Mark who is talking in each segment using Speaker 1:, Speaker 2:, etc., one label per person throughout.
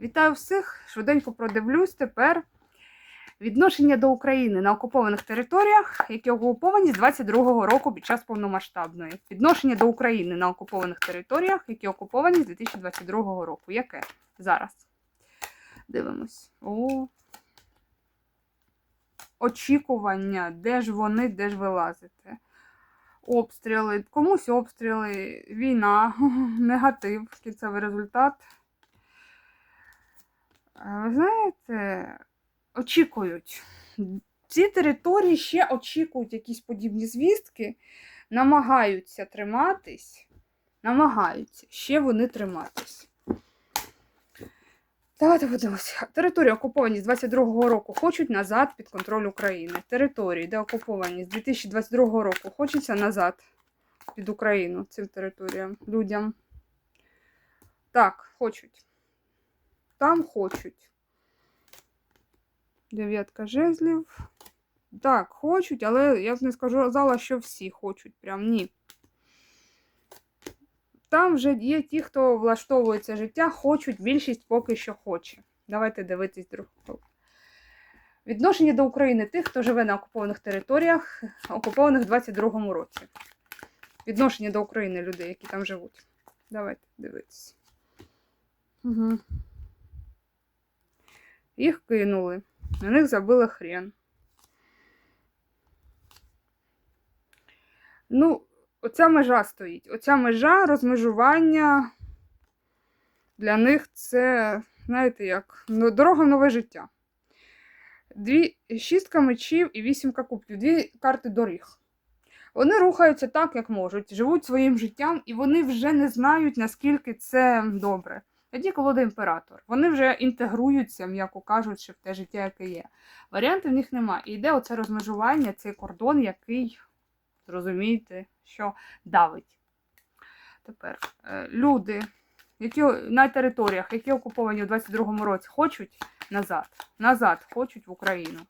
Speaker 1: Вітаю всіх! Швиденько продивлюсь тепер відношення до України на окупованих територіях, які окуповані з 22-го року під час повномасштабної. Відношення до України на окупованих територіях, які окуповані з 2022 року. Яке? Зараз. Дивимось. О. Очікування, де ж вони, де ж ви лазите. Обстріли, комусь обстріли, війна, негатив, кінцевий результат. Ви знаєте, очікують. Ці території ще очікують якісь подібні звістки, намагаються триматись, намагаються ще вони триматись. Давайте подивимося. Території окуповані з 22-го року хочуть назад під контроль України. Території, де окуповані з 2022 року, хочеться назад під Україну цим територіям, людям. Так, хочуть. Там хочуть. Дев'ятка жезлів. Так, хочуть, але я б не сказала, що всі хочуть. Прям ні. Там вже є ті, хто влаштовується життя, хочуть, більшість поки що хоче. Давайте дивитись друг. Відношення до України тих, хто живе на окупованих територіях, окупованих в 22-му році. Відношення до України людей, які там живуть. Давайте дивитися. Угу. Їх кинули. На них забили хрен. Ну, оця межа стоїть. Оця межа розмежування для них це, знаєте, як ну, дорога в нове життя. Дві шістка мечів і вісімка кубків. Дві карти доріг. Вони рухаються так, як можуть, живуть своїм життям, і вони вже не знають, наскільки це добре. Тоді колода імператор. Вони вже інтегруються, м'яко кажучи, в те життя, яке є. Варіантів в них немає. І йде оце розмежування, цей кордон, який, зрозумієте, що давить. Тепер е, люди, які на територіях, які окуповані у 22-му році, хочуть назад. Назад хочуть в Україну.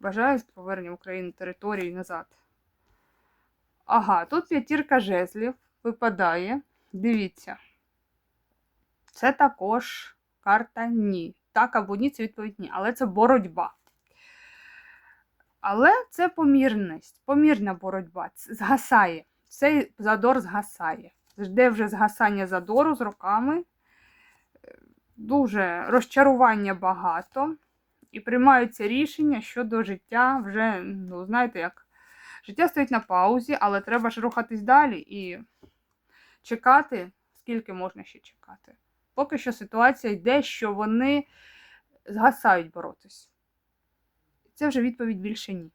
Speaker 1: Бажають повернення в Україну території назад. Ага, тут п'ятірка жезлів випадає. Дивіться. Це також карта ні. Так або ні, це відповідь ні. Але це боротьба. Але це помірність, помірна боротьба. Згасає. Цей задор згасає. Жде вже згасання задору з роками. Е, Дуже розчарування багато. І приймаються рішення щодо життя вже, ну, знаєте, як життя стоїть на паузі, але треба ж рухатись далі і чекати, скільки можна ще чекати. Поки що ситуація йде, що вони згасають боротись. Це вже відповідь більше ні.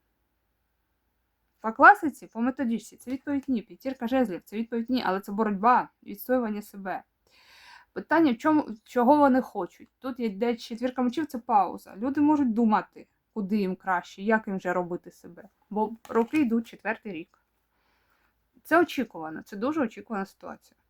Speaker 1: По класиці, по методичці, це відповідь ні. П'ятірка жезлів, це відповідь ні, але це боротьба, відстоювання себе. Питання, в чому, чого вони хочуть. Тут йде четвірка мечів, це пауза. Люди можуть думати, куди їм краще, як їм вже робити себе. Бо роки йдуть четвертий рік. Це очікувано, це дуже очікувана ситуація.